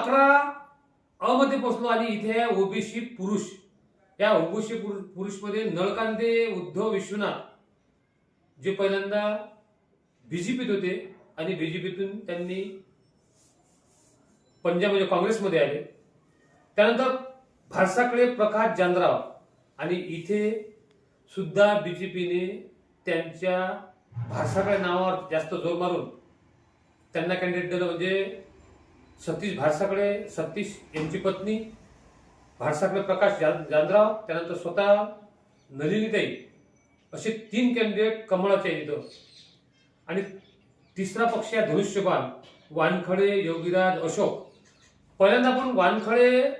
अकरा अमध्ये पोचलो आणि इथे आहे ओबीसी पुरुष. या ओबीसी पुरुषमध्ये नळकांते उद्धव विश्वनाथ जे पहिल्यांदा बीजेपीत होते आणि बीजेपीतून त्यांनी पंजाब म्हणजे काँग्रेसमध्ये आले. त्यानंतर भारसाकडे प्रकाश जानराव आणि इथे सुद्धा बीजेपीने त्यांच्या भारसाकडे नावावर जास्त जोर मारून त्यांना कॅन्डिडेट दिलं म्हणजे सतीश भारसाकडे सतीश यांची पत्नी भारसाकडे प्रकाश जान- जानराव त्यानंतर स्वतः नलिनीताई असे तीन कॅन्डिडेट कमळाचे येतो इथं. आणि तिसरा पक्ष आहे धनुष्यबाण वानखडे योगीराज अशोक. पहिल्यांदा आपण वानखडे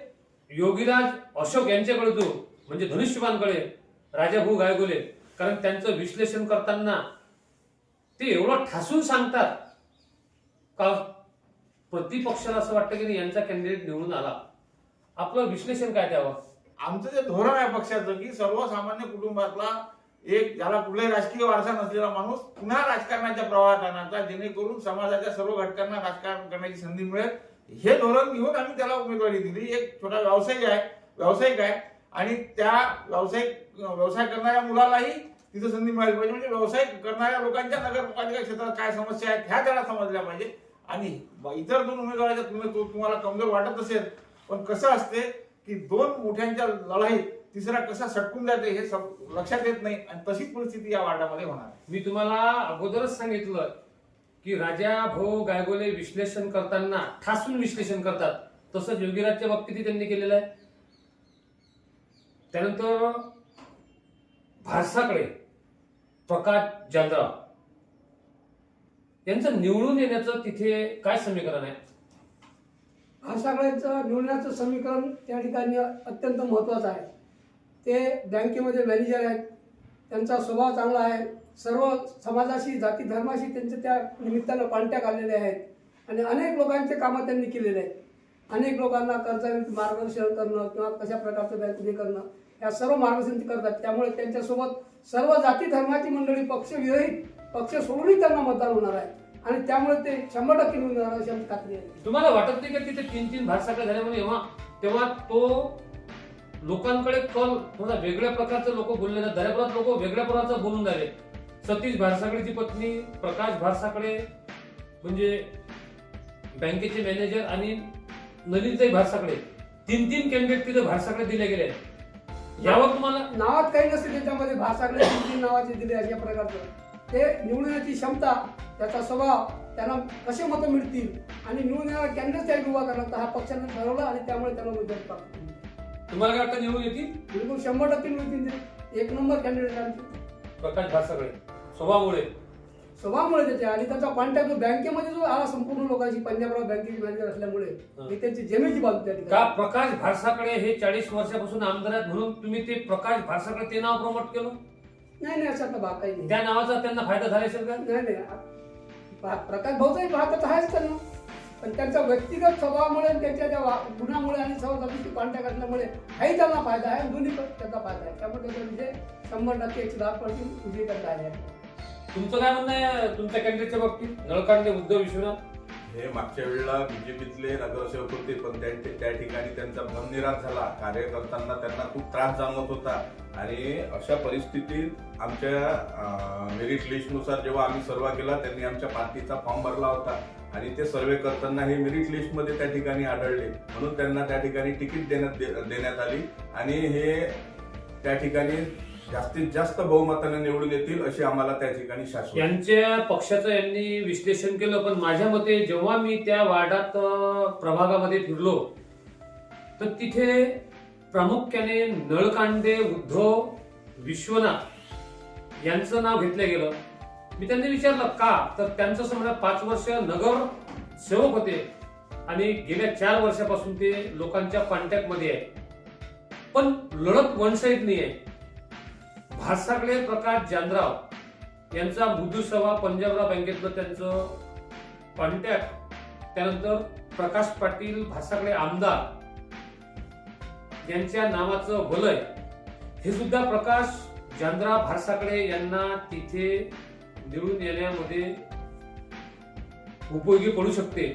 योगीराज अशोक यांच्याकडे जो म्हणजे धनुष्यबाणकडे राजाभाऊ गायगोले. कारण त्यांचं विश्लेषण करताना ते एवढं ठासून सांगतात. का प्रतिपक्षाला असं वाटतं की यांचा कॅन्डिडेट निवडून आला. आपलं विश्लेषण काय द्यावं आमचं जे धोरण आहे पक्षाचं की सर्वसामान्य कुटुंबातला एक ज्याला कुठलाही राजकीय वारसा नसलेला माणूस पुन्हा राजकारणाच्या प्रवाहात आणायचा जेणेकरून समाजाच्या सर्व घटकांना राजकारण करण्याची संधी मिळेल. हे धोरण घेऊन आम्ही त्याला उमेदवारी दिली. एक छोटा व्यावसायिक आहे व्यावसायिक आहे. आणि त्या व्यावसायिक व्यवसाय करणाऱ्या मुलालाही तिथं संधी मिळाली पाहिजे. म्हणजे व्यवसाय करणाऱ्या लोकांच्या नगरपालिका क्षेत्रात काय समस्या आहेत ह्या त्याला समजल्या पाहिजे. आणि इतर दोन उमेदवाराच्या तुलनेत तो तुम्हाला कमजोर वाटत असेल पण कसं असते की दोन मोठ्यांच्या लढाईत तिसरा कसा सटकून जाते हे सब- लक्षात येत नाही आणि तशीच परिस्थिती या वार्डामध्ये होणार मी तुम्हाला अगोदरच सांगितलं की राजा भाऊ गायगोले विश्लेषण करताना ठासून विश्लेषण करतात. तसंच योगीराजच्या बाबतीतही त्यांनी केलेलं आहे. त्यानंतर भारसाकडे प्रकाश जानराव यांचं निवडून येण्याचं तिथे काय समीकरण आहे? हा सगळ्यांचं निवडण्याचं समीकरण त्या ठिकाणी अत्यंत महत्त्वाचं आहे. ते बँकेमध्ये मॅनेजर आहेत. त्यांचा स्वभाव चांगला आहे. सर्व समाजाशी जाती धर्माशी त्यांचे त्या निमित्तानं कॉन्टॅक्ट आलेले आहेत. आणि अनेक लोकांचे कामं त्यांनी केलेले आहेत. अनेक लोकांना कर्जाविरुद्ध मार्गदर्शन करणं किंवा कशा प्रकारचं बँक हे करणं या सर्व मार्गदर्शन करतात. त्यामुळे त्यांच्यासोबत सर्व जाती धर्माची मंडळी पक्षविरहित पक्ष सोडूनही त्यांना मतदान होणार आहे. आणि त्यामुळे ते शंभर टक्के निवडून येणार अशी आमची खात्री आहे. तुम्हाला वाटत नाही का तिथे तीन तीन भारसाकडे झाले म्हणजे तेव्हा तो लोकांकडे कल थोडा वेगळ्या प्रकारचे लोक बोलले जातात. दर्यापुरात लोक वेगळ्या प्रकारचं बोलून झाले सतीश भारसाकडेची पत्नी प्रकाश भारसाकडे म्हणजे बँकेचे मॅनेजर आणि नलिनताई भारसाकडे. तीन तीन कॅन्डिडेट तिथे भारसाकडे दिले गेले आहेत. यावर तुम्हाला नावात काही नसते त्याच्यामध्ये. भाषाकडे तीन नावाचे दिले अशा प्रकारचं. ते निवडून येण्याची क्षमता त्याचा स्वभाव त्यांना कसे मतं मिळतील आणि निवडून येणारा कॅन्डिडेट त्यांनी उभा करणार हा पक्षाने ठरवलं आणि त्यामुळे त्याला उमेदवारी प्राप्त. तुम्हाला काय वाटतं निवडून येतील? बिलकुल शंभर टक्के निवडून ते. एक नंबर कॅन्डिडेट आमचे. प्रकाश भारसाकडे स्वभावामुळे. स्वभावामुळे त्याचे. आणि त्याचा कॉन्टॅक्ट जो बँकेमध्ये जो आला संपूर्ण लोकांशी पंजाबराव बँकेचे मॅनेजर असल्यामुळे मी त्यांची जमेची बाजू त्या का प्रकाश भारसाकडे हे चाळीस वर्षापासून आमदार आहेत म्हणून तुम्ही ते प्रकाश भारसाकडे ते नाव प्रमोट केलं? नाही नाही अशातला भाग काही नाही. त्या नावाचा त्यांना फायदा झाला असेल का? नाही नाही आ- प्रकाश भाऊचाही भाग तर आहेच त्यांना पण त्यांच्या व्यक्तिगत स्वभावामुळे आणि त्यांच्या त्या वा- गुणामुळे आणि सहजातीशी कॉन्टॅक्ट असल्यामुळे हाही त्यांना फायदा आहे आणि दोन्ही पण त्याचा फायदा आहे. त्यामुळे त्याचा विजय शंभर टक्के एकशे दहा पर्सेंट विजय आले आहे. तुमचं काय म्हणणं आहे तुमच्या कॅन्डिडेटच्या बाबतीत? नळकांडे उद्धव विश्वनाथ? हे मागच्या वेळेला बीजेपीतले नगरसेवक होते पण त्यांचे त्या ठिकाणी त्यांचा भ्रमनिराश झाला. कार्य करताना त्यांना खूप त्रास जाणवत होता. आणि अशा परिस्थितीत आमच्या मेरिट लिस्टनुसार जेव्हा आम्ही सर्वे केला त्यांनी आमच्या पार्टीचा फॉर्म भरला होता. आणि ते सर्वे करताना हे मेरिट लिस्टमध्ये त्या ठिकाणी आढळले. म्हणून त्यांना त्या ठिकाणी तिकीट देण्यात दे- देण्यात आली. आणि हे त्या ठिकाणी जास्तीत जास्त बहुमताने निवडून येतील अशी आम्हाला त्या ठिकाणी शाश्वत यांच्या पक्षाचं यांनी विश्लेषण केलं पण माझ्या मते जेव्हा मी त्या वार्डात प्रभागामध्ये फिरलो तर तिथे प्रामुख्याने नळकांडे उद्धव विश्वनाथ यांचं नाव घेतलं गेलं. मी त्यांनी विचारलं का? तर त्यांचं समजा पाच वर्ष नगर सेवक होते आणि गेल्या चार वर्षापासून ते लोकांच्या कॉन्टॅक्टमध्ये आहे. पण लढत वन साईड नाही आहे. भासाकडे प्रकाश जानराव यांचा मृदू सभा पंजाबराव बँकेतलं त्यांचं कॉन्टॅक्ट त्यानंतर प्रकाश पाटील भासाकडे आमदार यांच्या नावाचं वलय. हे सुद्धा प्रकाश जानराव भारसाकडे यांना तिथे निवडून येण्यामध्ये उपयोगी पडू शकते.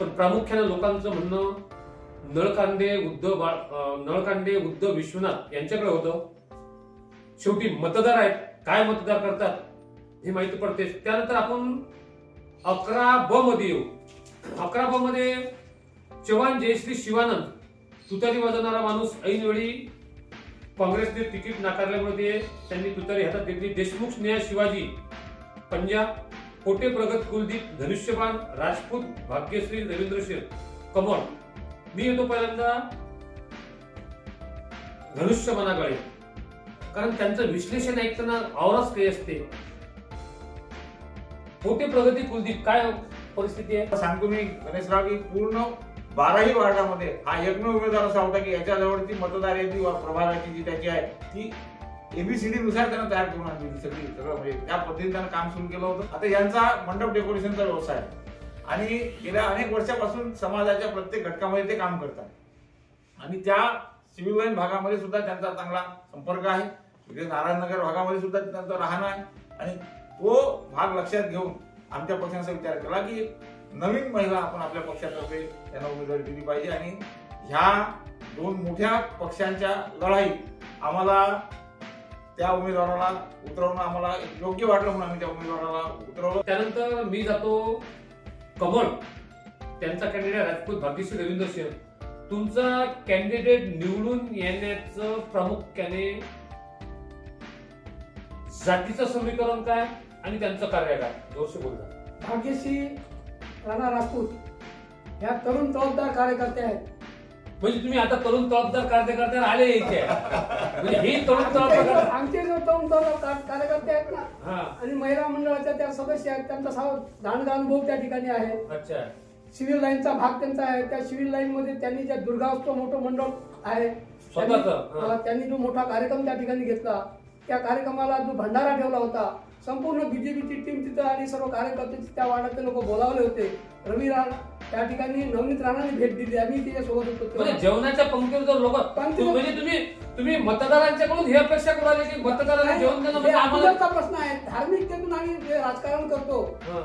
पण प्रामुख्याने लोकांचं म्हणणं नळकांडे उद्धव बाळ नळकांडे उद्धव विश्वनाथ यांच्याकडे होतं. शेवटी मतदार आहेत. काय मतदार करतात हे माहिती पडते. त्यानंतर आपण अकरा ब मध्ये येऊ. अकरा ब मध्ये चव्हाण जयश्री शिवानंद. तुतारी वाजवणारा माणूस ऐनवेळी काँग्रेसने तिकीट नाकारल्यामुळे ते त्यांनी तुतारी हातात घेतली. देशमुख स्नेहा शिवाजी पंजाब कोटे प्रगत कुलदीप धनुष्यबाण राजपूत भाग्यश्री रवींद्र शेठ कमळ मी येतो पहिल्यांदा धनुष्यबाणाकडे. कारण त्यांचं विश्लेषण ऐकताना औरच काही असते. कोटे प्रगती कुलदीप काय परिस्थिती आहे? सांगतो मी गणेशराव की पूर्ण बाराही वार्डामध्ये हा एकमेव उमेदवार असा होता की याच्या जवळची मतदार यादी प्रभागाची जी त्याची आहे ती एबीसीडी नुसार त्यांना तयार करून आणली सगळी सगळं म्हणजे त्या पद्धतीने त्यांना काम सुरू केलं होतं. आता यांचा मंडप डेकोरेशनचा व्यवसाय आणि गेल्या अनेक वर्षापासून समाजाच्या प्रत्येक घटकामध्ये ते काम करतात. आणि त्या सिव्हिल लाईन भागामध्ये सुद्धा त्यांचा चांगला संपर्क आहे. इकडे नारायणनगर भागामध्ये सुद्धा त्यांचं राहणं आहे. आणि तो भाग लक्षात घेऊन आमच्या पक्षाने असा विचार केला की नवीन महिला आपण आपल्या पक्षातर्फे त्यांना उमेदवारी दिली पाहिजे. आणि ह्या दोन मोठ्या पक्षांच्या लढाईत आम्हाला त्या उमेदवाराला उतरवणं आम्हाला योग्य वाटलं म्हणून आम्ही त्या उमेदवाराला उतरवलं. त्यानंतर मी जातो कमल. त्यांचा कॅन्डिडेट राजपूत भाग्यश्री रवींद्र सिंह तुमचा कॅन्डिडेट निवडून येण्याचं प्रामुख्याने जातीचं समीकरण काय आणि त्यांचं कार्य काय? जोरशी बोलता भाग्यश्री राणा राजपूत ह्या तरुण जबाबदार कार्यकर्ते आहेत. म्हणजे तुम्ही आता तरुण जबाबदार कार्यकर्ते आले इथे. म्हणजे हे तरुण जबाबदार आमचे जो तरुण जबाबदार का- कार्यकर्ते आहेत ना हा. आणि महिला मंडळाच्या त्या सदस्य आहेत त्यांचा साव दांडगा अनुभव त्या ठिकाणी आहे. अच्छा. सिव्हिल लाईनचा भाग त्यांचा आहे त्या सिव्हिल लाईन मध्ये त्यांनी ज्या दुर्गावचं मोठं मंडळ आहे त्यांनी- स्वतःचं, हा. अं, त्यांनी जो मोठा कार्यक्रम त्या ठिकाणी घेतला त्या कार्यक्रमाला जो भंडारा ठेवला होता संपूर्ण बीजेपीची टीम तिथं आणि सर्व कार्यकर्ते त्या वार्डातले लोक बोलावले होते रवी राणा त्या ठिकाणी नवनीत राणाने भेट दिली आम्ही तिच्यासोबत होतो म्हणजे तेव्हा. जेवणाच्या पंक्तीवर जर लोक पंक्तीवर- म्हणजे तुम्ही तुम्ही मतदारांच्याकडून ही अपेक्षा करू राहिले की मतदारांना जेवण देणं हे म्हणजे आम्हाला प्रश्न आहे धार्मिकतेतून आम्ही जे राजकारण करतो हा.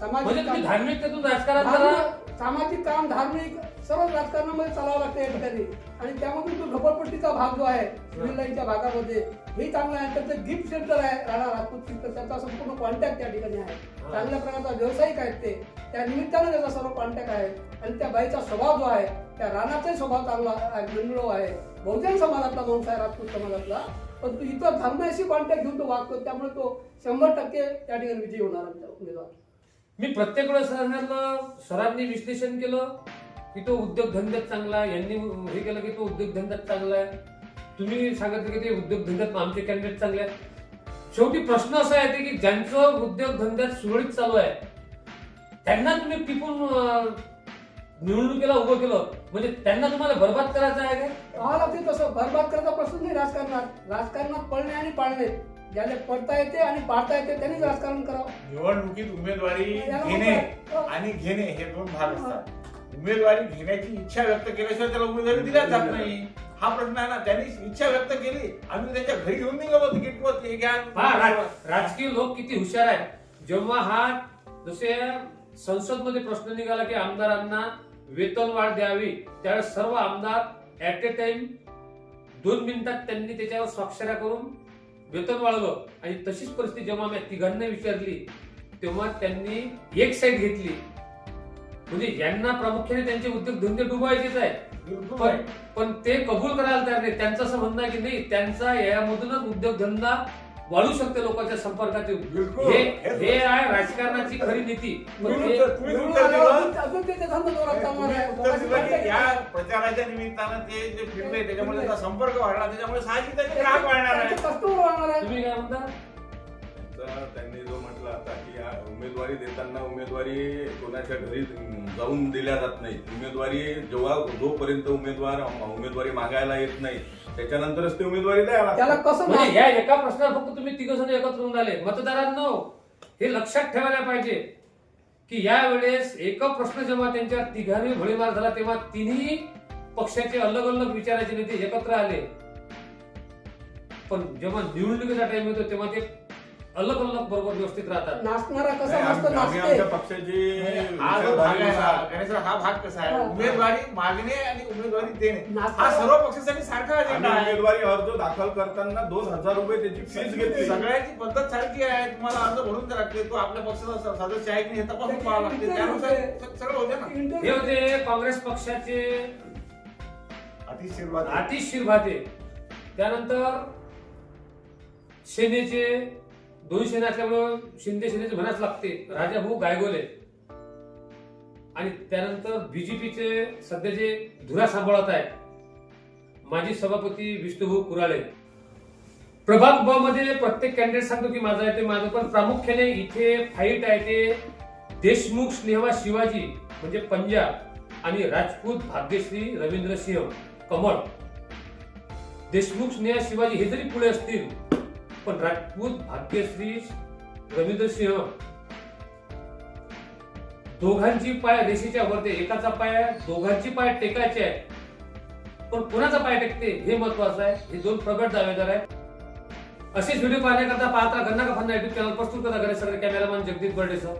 सामाजिक म्हणजे तुम्ही काम- धार्मिकतेतून राजकारण करा धार्मिक- सामाजिक काम धार्मिक सर्व राजकारणामध्ये चालावं लागतं या ठिकाणी. आणि त्यामधून जो झोपडपट्टीचा भाग जो आहे सिव्हिल लाईनच्या भागामध्ये हे चांगलं आहे. त्याचं गिफ्ट सेंटर आहे राणा राजपूत तर त्याचा संपूर्ण कॉन्टॅक्ट त्या ठिकाणी आहे. चांगल्या प्रकारचा व्यावसायिक आहेत ते. त्या निमित्तानं त्याचा सर्व कॉन्टॅक्ट आहे. आणि त्या बाईचा स्वभाव जो आहे त्या राणाचाही स्वभाव चांगला आहे, आहे. बहुजन समाजातला माणूस आहे राजपूत समाजातला. पण तो इतर धर्माशी कॉन्टॅक्ट घेऊन तो वागतो. त्यामुळे तो शंभर टक्के त्या ठिकाणी विजयी होणार आमचा उमेदवार. मी प्रत्येक वेळेस सरांनी विश्लेषण केलं की तो उद्योगधंद्यात चांगला आहे. यांनी हे केलं की तो उद्योगधंद्यात चांगला आहे. तुम्ही सांगितलं की ते उद्योगधंद्यात आमचे कॅन्डिडेट चांगले आहेत. शेवटी प्रश्न असा आहे की ज्यांचं उद्योगधंद्यात सुरळीत चालू आहे त्यांना तुम्ही टिपून निवडणुकीला उभं केलं म्हणजे त्यांना तुम्हाला बरबाद करायचं आहे काय तसं बरबाद करायचा प्रश्न नाही राजकारणात. राजकारणात पळणे आणि पाळणे. ज्याला पडता येते आणि पाडता येते त्यांनीच राजकारण करावं. निवडणुकीत उमेदवारी याला घेणे म्हणतात, आणि घेणे हे दोन भाग असतात. उमेदवारी घेण्याची इच्छा व्यक्त केल्याशिवाय त्याला उमेदवारी दिल्या जात नाही. हा प्रश्न आहे ना त्यांनी इच्छा व्यक्त केली आम्ही त्याच्या घरी घेऊन निघालो तिकीट वर हे घ्या. हा राज- राजकीय लोक किती हुशार आहेत. जेव्हा हा जसे संसदमध्ये प्रश्न निघाला की आमदारांना वेतन वाढ द्यावी त्यावेळेस सर्व आमदार ऍट ए टाइम दोन मिनिटात त्यांनी त्याच्यावर स्वाक्षऱ्या करून वेतन वाढवलं. आणि तशीच परिस्थिती जेव्हा मी तिघांना विचारली तेव्हा त्यांनी एक साईड घेतली. म्हणजे यांना प्रामुख्याने त्यांचे उद्योगधंदे डुबायचेच आहे पण. पण ते कबूल करायला तयार नाही. त्यांचं असं म्हणणं की नाही त्यांचा यामधूनच उद्योगधंदा वाढू शकते लोकांच्या संपर्कात येऊन. हे हे आहे राजकारणाची खरी नीती. लोकांची या प्रचाराच्या निमित्तानं ते जे फिरले त्याच्यामुळे त्याचा संपर्क वाढला त्याच्यामुळे साहजिक त्याचे ग्राहक वाढणार आहे. तुम्ही काय म्हणता? त्यांचा त्यांनी जो म्हटलं आता की या उमेदवारी देताना उमेदवारी कोणाच्या घरी जाऊन दिल्या जात नाही उमेदवारी जेव्हा जोपर्यंत उमेदवार उमेदवारी मागायला येत नाही त्याच्यानंतरच ते उमेदवारी द्यायला त्याला. कसं म्हणजे या एका प्रश्नावर फक्त तुम्ही तिघ जण एकत्र होऊन आले मतदारांनो हे लक्षात ठेवायला पाहिजे की या वेळेस एक प्रश्न जेव्हा त्यांच्या तिघांनी भडीमार झाला तेव्हा तिन्ही पक्षाचे अलग अलग विचाराचे नेते एकत्र आले. पण जेव्हा निवडणुकीचा टाइम येतो तेव्हा ते अलग अलग बरोबर व्यवस्थित राहतात. नाचणारा कसा मस्त आम्ही नाचते आमच्या पक्षाची हा जो भाग आहे हा, विचारधारेनुसार गणेशराव, हा भाग कसा आहे? हा. उमेदवारी मागणे आणि उमेदवारी देणे. हा सर्व पक्षासाठी सारखा अजेंडा आम्ही आहे. उमेदवारी अर्ज दाखल करताना दोन हजार रुपये त्याची फीस घेतली. सगळ्याची पद्धत सारखी आहे. तुम्हाला अर्ज भरून द्या लागते. तो आपल्या पक्षाचा सदस्य आहे की नाही हे तपासून पाहावं लागते. त्यानुसार स- सगळं होते ना. हे इंटरव्ह्यू होते काँग्रेस पक्षाचे अतिशीर्वाद. आतिश शिरभाते त्यानंतर सेनेचे दोन सेना असल्यामुळं शिंदे सेनेचे म्हणाच लागते. राजाभाऊ गायगोले. आणि त्यानंतर बीजेपीचे सध्या जे धुरा सांभाळत आहेत माजी सभापती विष्णुभाऊ कुराळे. प्रभाग ब मध्ये प्रत्येक कॅन्डिडेट सांगतो की माझा आहे ते माझं पण प्रामुख्याने इथे फाईट आहे ते देशमुख स्नेहवा शिवाजी म्हणजे पंजाब आणि राजपूत भाग्यश्री रवींद्र सिंह कमळ. देशमुख स्नेहा शिवाजी हे जरी पुढे असतील पण राजपूत भाग्यश्री रवींद्रसिंह दोघांची पाय रेषेच्या वरते एकाचा पाय दोघांची पाय टेकायचे आहे. पण कोणाचा पाय टेकते हे महत्वाचं आहे. हे दोन प्रगट दावेदार आहेत. असेच व्हिडिओ पाहण्याकरता पाहता गन्ना का फन्ना युट्यूब चॅनल प्रस्तुत करता गणेश सगळे कॅमेरामॅन जगदीप बर्डे सर